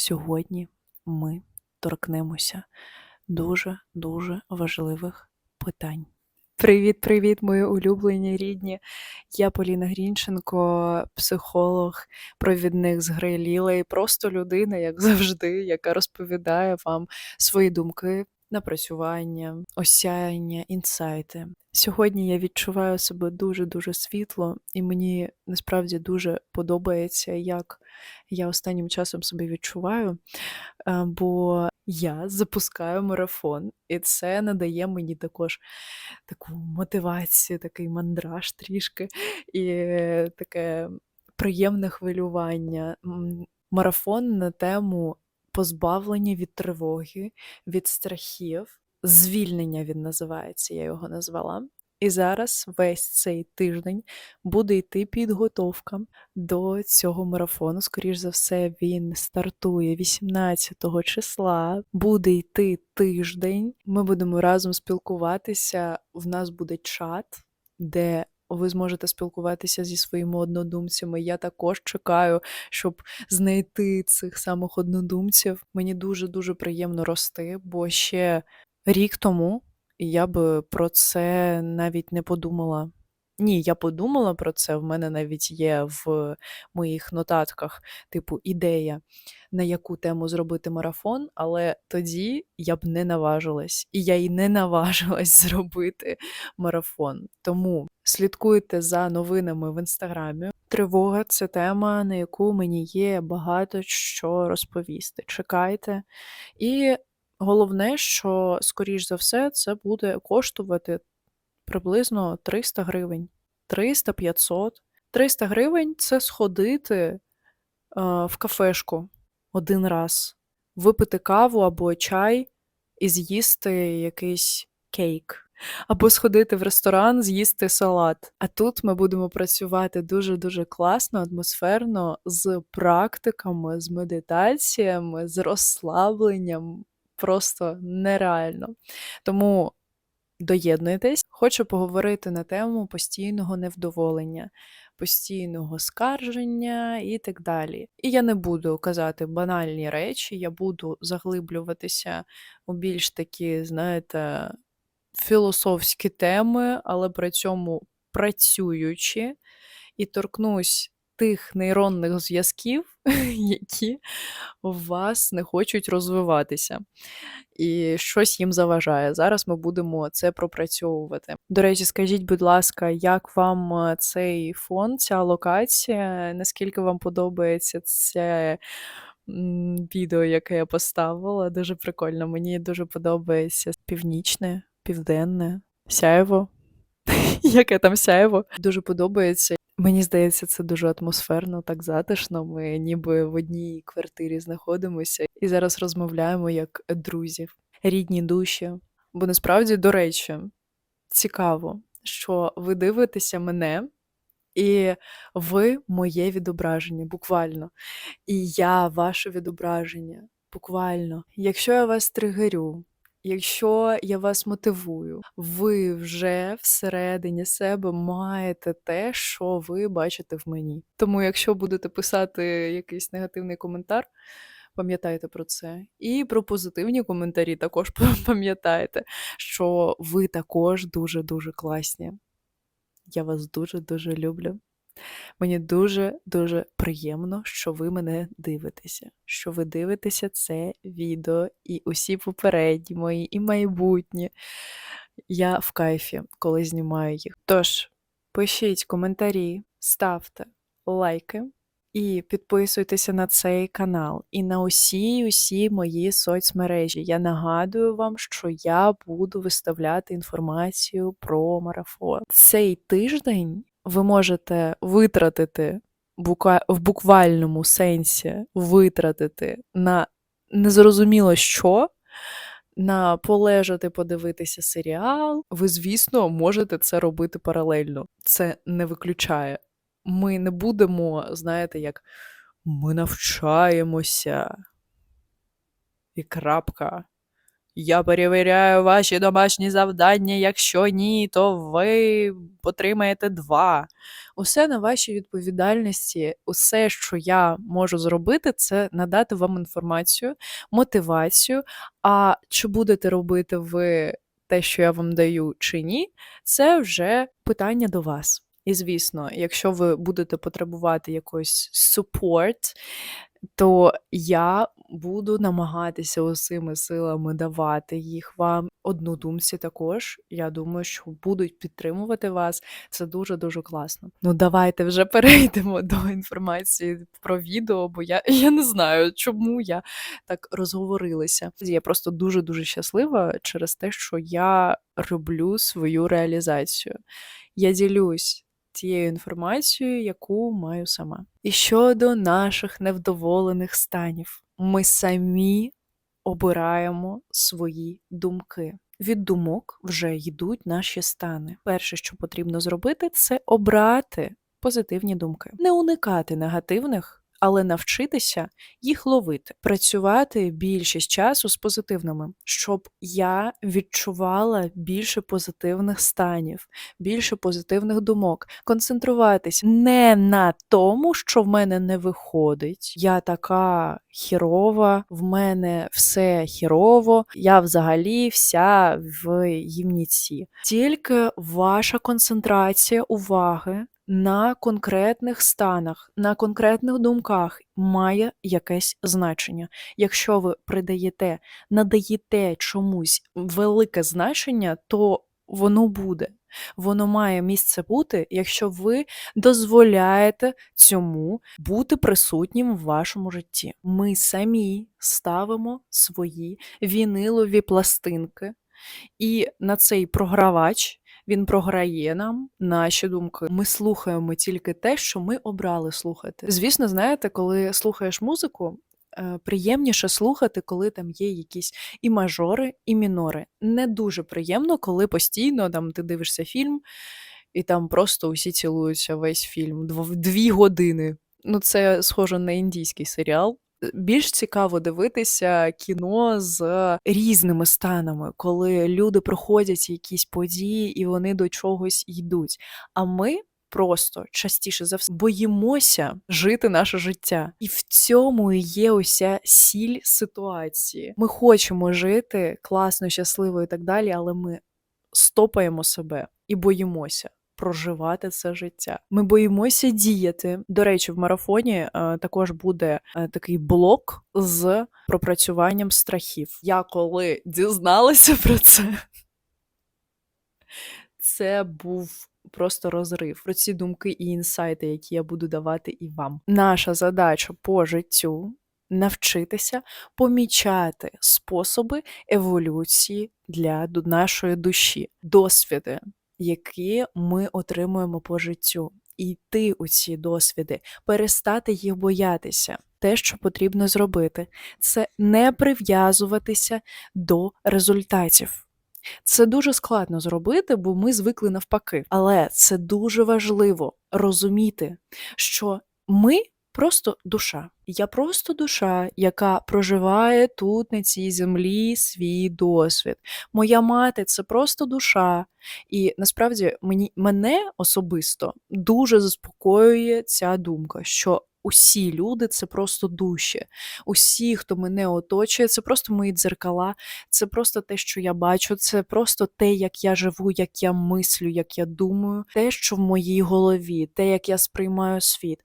Сьогодні ми торкнемося дуже-дуже важливих питань. Привіт, привіт, мої улюблені рідні. Я Поліна Грінченко, психолог, провідник з гри і просто людина, як завжди, яка розповідає вам свої думки, напрацювання, осяяння, інсайти. Сьогодні я відчуваю себе дуже-дуже світло, і мені насправді дуже подобається, як я останнім часом себе відчуваю, е, бо я запускаю марафон, і це надає мені також таку мотивацію, такий мандраж трішки, і таке приємне хвилювання. Марафон на тему позбавлення від тривоги, від страхів, звільнення він називається, я його назвала. І зараз весь цей тиждень буде йти підготовка до цього марафону. Скоріш за все, він стартує 18 числа. Буде йти тиждень. Ми будемо разом спілкуватися. В нас буде чат, де ви зможете спілкуватися зі своїми однодумцями. Я також чекаю, щоб знайти цих самих однодумців. Мені дуже дуже приємно рости, бо ще рік тому я би про це навіть не подумала. Ні, я подумала про це. В мене навіть є в моїх нотатках, типу, ідея, на яку тему зробити марафон, але тоді я б не наважилась, і я й не наважилась зробити марафон. Тому слідкуйте за новинами в інстаграмі. Тривога це тема, на яку мені є багато що розповісти. Чекайте. І головне, що, скоріш за все, це буде коштувати приблизно 300 гривень. 300-500. 300 гривень це сходити в кафешку один раз, випити каву або чай і з'їсти якийсь кейк. Або сходити в ресторан, з'їсти салат. А тут ми будемо працювати дуже-дуже класно, атмосферно, з практиками, з медитаціями, з розслабленням. Просто нереально. Тому доєднуйтесь. Хочу поговорити на тему постійного невдоволення, постійного скарження і так далі. І я не буду казати банальні речі, я буду заглиблюватися у більш такі, знаєте, філософські теми, але при цьому працюючи, і торкнусь тих нейронних зв'язків, які вас не хочуть розвиватися. І щось їм заважає. Зараз ми будемо це пропрацьовувати. До речі, скажіть, будь ласка, як вам е, цей фон, ця локація? Наскільки вам подобається це відео, яке я поставила? Дуже прикольно. Мені дуже подобається північне, південне, сяєво. Яке там сяєво. Дуже подобається. Мені здається, це дуже атмосферно, так затишно. Ми ніби в одній квартирі знаходимося і зараз розмовляємо як друзі, рідні душі. Бо насправді, до речі, цікаво, що ви дивитеся мене, і ви моє відображення, буквально. І я ваше відображення, буквально. Якщо я вас тригерю, Якщо я вас мотивую, ви вже всередині себе маєте те, що ви бачите в мені. Тому, якщо будете писати якийсь негативний коментар, пам'ятайте про це. І про позитивні коментарі також пам'ятайте, що ви також дуже-дуже класні. Я вас дуже-дуже люблю. Мені дуже-дуже приємно, що ви мене дивитеся, що ви дивитеся це відео і усі попередні мої, і майбутні. Я в кайфі, коли знімаю їх. Тож, пишіть коментарі, ставте лайки і підписуйтеся на цей канал і на усі усі мої соцмережі. Я нагадую вам, що я буду виставляти інформацію про марафон. Цей тиждень ви можете витратити в буквальному сенсі витратити на незрозуміло що, на полежати, подивитися серіал. Ви, звісно, можете це робити паралельно. Це не виключає. Ми не будемо, знаєте, як ми навчаємося. І крапка. Я перевіряю ваші домашні завдання. Якщо ні, то ви отримаєте два. Усе на вашій відповідальності. Усе, що я можу зробити, це надати вам інформацію, мотивацію. А чи будете робити ви те, що я вам даю, чи ні, це вже питання до вас. І звісно, якщо ви будете потребувати якогось support, то я буду намагатися усіми силами давати їх вам. Однодумці також. Я думаю, що будуть підтримувати вас. Це дуже дуже класно. Ну давайте вже перейдемо до інформації про відео, бо я, я не знаю, чому я так розговорилася. Я просто дуже дуже щаслива через те, що я роблю свою реалізацію. Я ділюсь тією інформацією, яку маю сама. І щодо наших невдоволених станів, ми самі обираємо свої думки. Від думок вже йдуть наші стани. Перше, що потрібно зробити, це обрати позитивні думки, не уникати негативних. Але навчитися їх ловити, працювати більшість часу з позитивними, щоб я відчувала більше позитивних станів, більше позитивних думок, концентруватись не на тому, що в мене не виходить. Я така хірова, в мене все хірово, я взагалі вся в гімніці. Тільки ваша концентрація уваги. На конкретних станах, на конкретних думках має якесь значення. Якщо ви придаєте, надаєте чомусь велике значення, то воно буде. Воно має місце бути, якщо ви дозволяєте цьому бути присутнім в вашому житті. Ми самі ставимо свої вінилові пластинки, і на цей програвач. Він програє нам наші думки. Ми слухаємо тільки те, що ми обрали слухати. Звісно, знаєте, коли слухаєш музику, е, приємніше слухати, коли там є якісь і мажори, і мінори. Не дуже приємно, коли постійно там ти дивишся фільм, і там просто усі цілуються весь фільм дв- дві години. Ну, це схоже на індійський серіал. Більш цікаво дивитися кіно з різними станами, коли люди проходять якісь події і вони до чогось йдуть. А ми просто частіше за все боїмося жити наше життя. І в цьому і є уся сіль ситуації. Ми хочемо жити класно, щасливо і так далі, але ми стопаємо себе і боїмося. Проживати це життя. Ми боїмося діяти. До речі, в марафоні е, також буде е, такий блок з пропрацюванням страхів. Я коли дізналася про це, це був просто розрив про ці думки і інсайти, які я буду давати і вам. Наша задача по життю навчитися помічати способи еволюції для нашої душі, досвіди, які ми отримуємо по життю. І йти у ці досвіди, перестати їх боятися. Те, що потрібно зробити, це не прив'язуватися до результатів. Це дуже складно зробити, бо ми звикли навпаки. Але це дуже важливо розуміти, що ми просто душа. Я просто душа, яка проживає тут, на цій землі, свій досвід. Моя мати це просто душа. І насправді мені мене особисто дуже заспокоює ця думка, що усі люди це просто душі. Усі, хто мене оточує, це просто мої дзеркала, це просто те, що я бачу, це просто те, як я живу, як я мислю, як я думаю, те, що в моїй голові, те, як я сприймаю світ.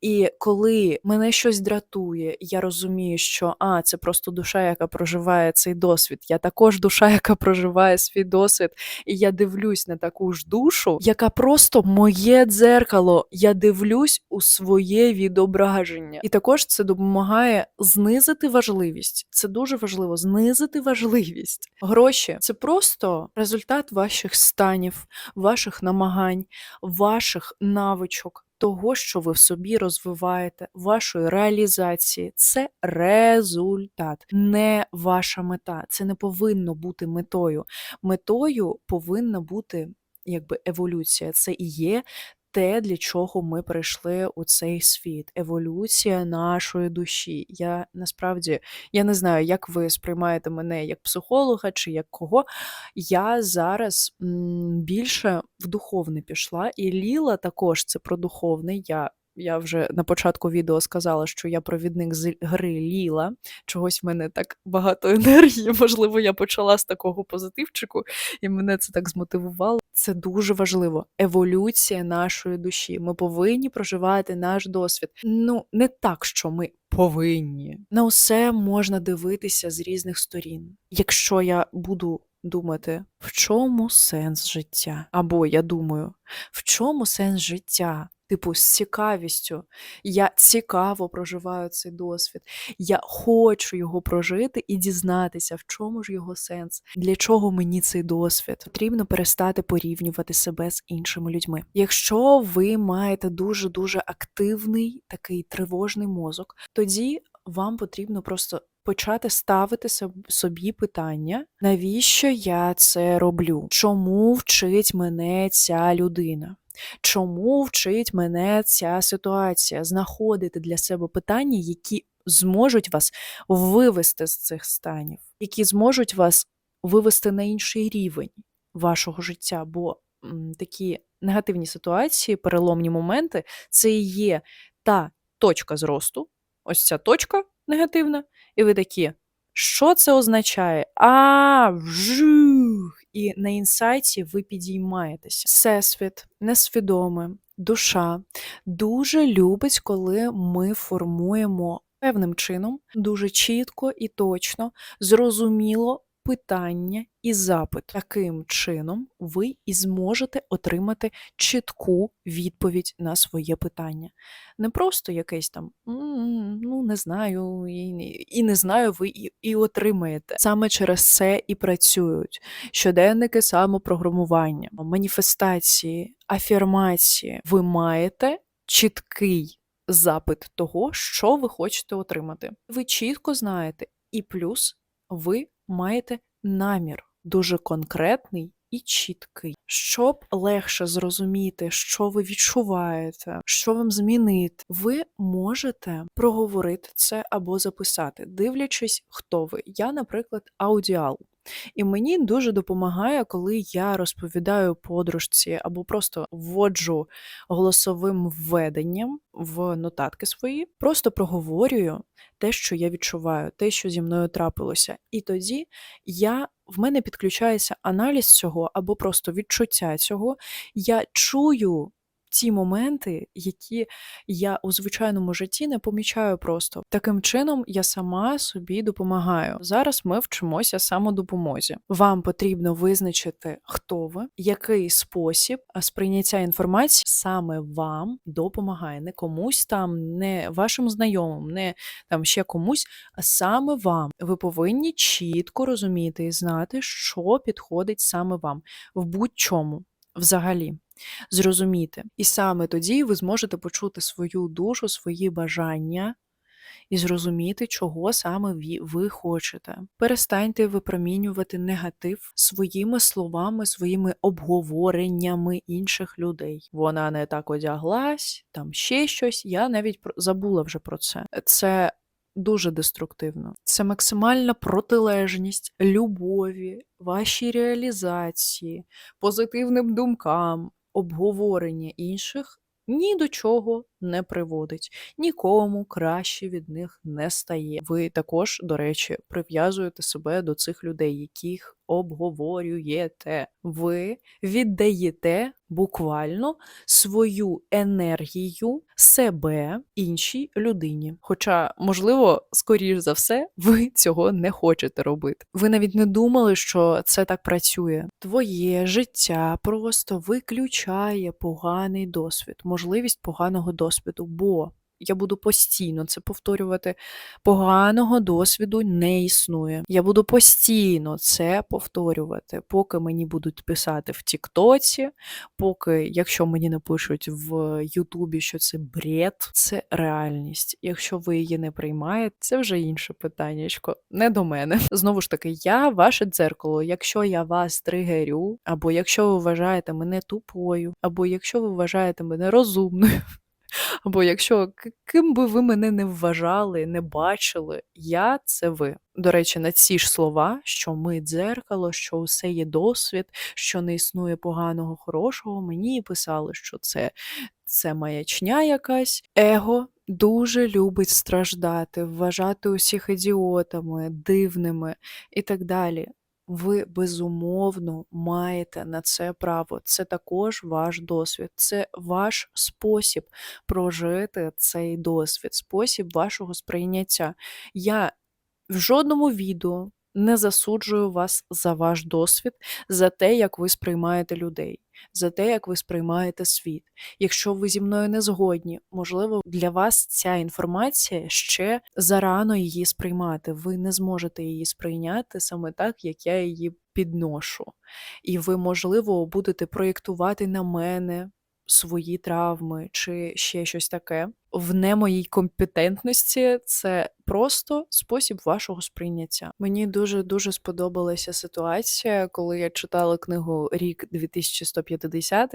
І коли мене щось дратує, я розумію, що а, це просто душа, яка проживає цей досвід. Я також душа, яка проживає свій досвід, і я дивлюсь на таку ж душу, яка просто моє дзеркало. Я дивлюсь у своє відображення. І також це допомагає знизити важливість. Це дуже важливо знизити важливість. Гроші це просто результат ваших станів, ваших намагань, ваших навичок. Того, що ви в собі розвиваєте, вашої реалізації, це результат, не ваша мета. Це не повинно бути метою. Метою повинна бути якби еволюція. Це і є те, для чого ми прийшли у цей світ, еволюція нашої душі. Я насправді я не знаю, як ви сприймаєте мене як психолога чи як кого. Я зараз більше в духовне пішла, і Ліла також це про духовне. Я я вже на початку відео сказала, що я провідник з гри Ліла. Чогось в мене так багато енергії. Можливо, я почала з такого позитивчику, і мене це так змотивувало. Це дуже важливо. Еволюція нашої душі. Ми повинні проживати наш досвід. Ну, не так, що ми повинні. На усе можна дивитися з різних сторін. Якщо я буду думати, в чому сенс життя? Або я думаю, в чому сенс життя? Типу, з цікавістю. Я цікаво проживаю цей досвід. Я хочу його прожити і дізнатися, в чому ж його сенс, для чого мені цей досвід. Потрібно перестати порівнювати себе з іншими людьми. Якщо ви маєте дуже дуже активний такий тривожний мозок, тоді вам потрібно просто. Почати ставити собі питання, навіщо я це роблю? Чому вчить мене ця людина? Чому вчить мене ця ситуація? Знаходити для себе питання, які зможуть вас вивести з цих станів, які зможуть вас вивести на інший рівень вашого життя. Бо такі негативні ситуації, переломні моменти це і є та точка зросту, ось ця точка негативна, і ви такі. Що це означає? А, вжух! І на інсайті ви підіймаєтеся. Всесвіт, несвідоме, душа дуже любить, коли ми формуємо певним чином дуже чітко і точно, зрозуміло питання і запит. Таким чином ви і зможете отримати чітку відповідь на своє питання. Не просто якесь там ну не знаю, і, не знаю, ви і, і отримаєте. Саме через це і працюють щоденники самопрограмування, маніфестації, афірмації. Ви маєте чіткий запит того, що ви хочете отримати. Ви чітко знаєте, і плюс ви маєте намір дуже конкретний і чіткий, щоб легше зрозуміти, що ви відчуваєте, що вам змінити, ви можете проговорити це або записати, дивлячись, хто ви. Я, наприклад, аудіал. І мені дуже допомагає, коли я розповідаю подружці або просто вводжу голосовим введенням в нотатки свої, просто проговорюю те, що я відчуваю, те, що зі мною трапилося. І тоді я в мене підключається аналіз цього або просто відчуття цього. Я чую ті моменти, які я у звичайному житті не помічаю просто. Таким чином я сама собі допомагаю. Зараз ми вчимося самодопомозі. Вам потрібно визначити, хто ви, який спосіб сприйняття інформації саме вам допомагає, не комусь там, не вашим знайомим, не там ще комусь, а саме вам. Ви повинні чітко розуміти і знати, що підходить саме вам в будь-чому взагалі зрозуміти. І саме тоді ви зможете почути свою душу, свої бажання і зрозуміти, чого саме ви хочете. Перестаньте випромінювати негатив своїми словами, своїми обговореннями інших людей. Вона не так одяглась, там ще щось. Я навіть забула вже про це. Це. Дуже деструктивно. Це максимальна протилежність любові, вашій реалізації, позитивним думкам, обговорення інших ні до чого не приводить, нікому краще від них не стає. Ви також, до речі, прив'язуєте себе до цих людей, яких обговорюєте. Ви віддаєте буквально свою енергію себе іншій людині. Хоча, можливо, скоріш за все, ви цього не хочете робити. Ви навіть не думали, що це так працює. Твоє життя просто виключає поганий досвід, можливість поганого досвіду, бо Я буду постійно це повторювати. Поганого досвіду не існує. Я буду постійно це повторювати, поки мені будуть писати в Тіктоці, поки, якщо мені напишуть в Ютубі, що це бред, це реальність. Якщо ви її не приймаєте, це вже інше питаннячко, не до мене. Знову ж таки, я ваше дзеркало. Якщо я вас тригерю, або якщо ви вважаєте мене тупою, або якщо ви вважаєте мене розумною. Або якщо ким би ви мене не вважали, не бачили, я це ви. До речі, на ці ж слова, що ми дзеркало, що усе є досвід, що не існує поганого, хорошого, мені писали, що це, це маячня якась. Его дуже любить страждати, вважати усіх ідіотами, дивними і так далі. Ви безумовно маєте на це право. Це також ваш досвід, це ваш спосіб прожити цей досвід, спосіб вашого сприйняття. Я в жодному відео не засуджую вас за ваш досвід, за те, як ви сприймаєте людей, за те, як ви сприймаєте світ. Якщо ви зі мною не згодні, можливо, для вас ця інформація ще зарано її сприймати. Ви не зможете її сприйняти саме так, як я її підношу. І ви, можливо, будете проєктувати на мене свої травми чи ще щось таке. В не моїй компетентності це просто спосіб вашого сприйняття. Мені дуже дуже сподобалася ситуація, коли я читала книгу Рік 2150.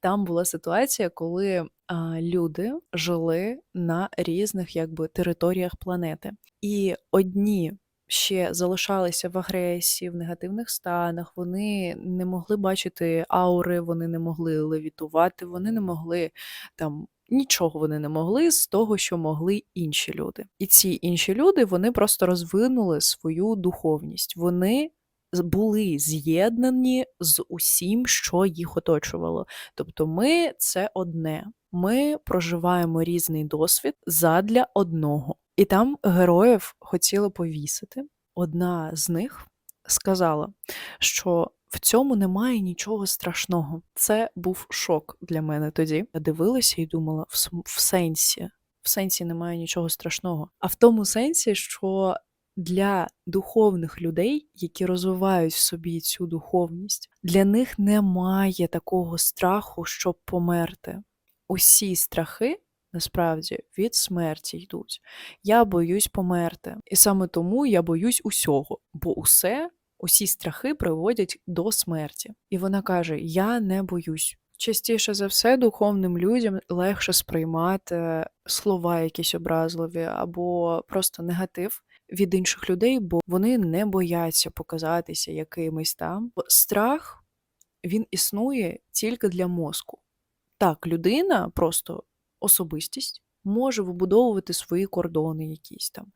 Там була ситуація, коли а, люди жили на різних якби територіях планети, і одні ще залишалися в агресії, в негативних станах, вони не могли бачити аури, вони не могли левітувати, вони не могли там. Нічого вони не могли з того, що могли інші люди. І ці інші люди вони просто розвинули свою духовність. Вони були з'єднані з усім, що їх оточувало. Тобто, ми це одне. Ми проживаємо різний досвід задля одного. І там героїв хотіли повісити. Одна з них сказала, що в цьому немає нічого страшного. Це був шок для мене тоді. Я дивилася і думала, в, сенсі, в сенсі немає нічого страшного. А в тому сенсі, що для духовних людей, які розвивають в собі цю духовність, для них немає такого страху, щоб померти. Усі страхи насправді від смерті йдуть. Я боюсь померти. І саме тому я боюсь усього, бо усе, усі страхи приводять до смерті. І вона каже: Я не боюсь. Частіше за все, духовним людям легше сприймати слова якісь образливі або просто негатив від інших людей, бо вони не бояться показатися якимись там. Страх він існує тільки для мозку. Так, людина просто особистість може вибудовувати свої кордони якісь там.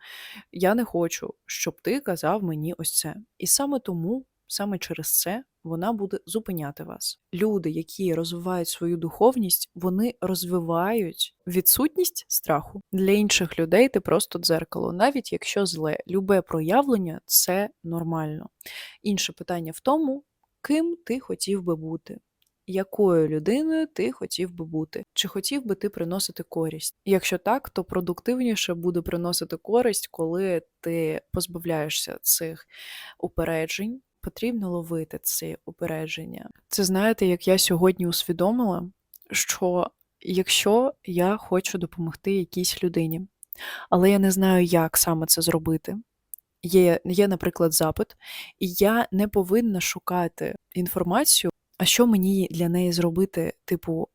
Я не хочу, щоб ти казав мені ось це. І саме тому, саме через це, вона буде зупиняти вас. Люди, які розвивають свою духовність, вони розвивають відсутність страху. Для інших людей ти просто дзеркало, навіть якщо зле, любе проявлення це нормально. Інше питання в тому, ким ти хотів би бути якою людиною ти хотів би бути? Чи хотів би ти приносити користь? Якщо так, то продуктивніше буде приносити користь, коли ти позбавляєшся цих упереджень. Потрібно ловити ці упередження. Це знаєте, як я сьогодні усвідомила, що якщо я хочу допомогти якійсь людині, але я не знаю, як саме це зробити. Є, є, наприклад, запит, і я не повинна шукати інформацію а що мені для неї зробити, типу,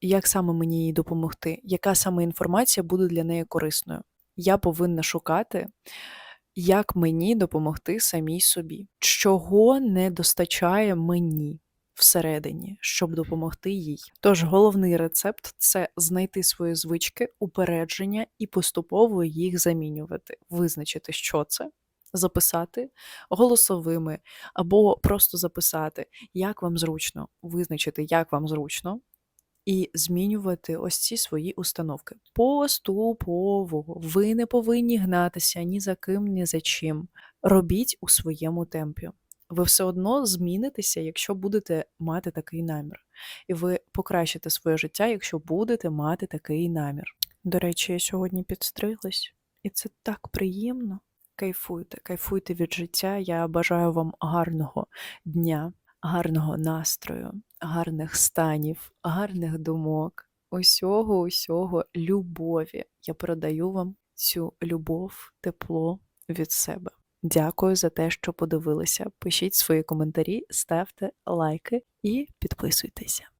як саме мені їй допомогти, яка саме інформація буде для неї корисною? Я повинна шукати, як мені допомогти самій собі, чого не достачає мені всередині, щоб допомогти їй. Тож головний рецепт це знайти свої звички, упередження і поступово їх замінювати, визначити, що це записати голосовими, або просто записати, як вам зручно, визначити, як вам зручно, і змінювати ось ці свої установки. Поступово ви не повинні гнатися ні за ким, ні за чим. Робіть у своєму темпі. Ви все одно змінитеся, якщо будете мати такий намір. І ви покращите своє життя, якщо будете мати такий намір. До речі, я сьогодні підстриглась, і це так приємно. Кайфуйте, кайфуйте від життя. Я бажаю вам гарного дня, гарного настрою, гарних станів, гарних думок, усього, усього, любові. Я передаю вам цю любов, тепло від себе. Дякую за те, що подивилися. Пишіть свої коментарі, ставте лайки і підписуйтеся.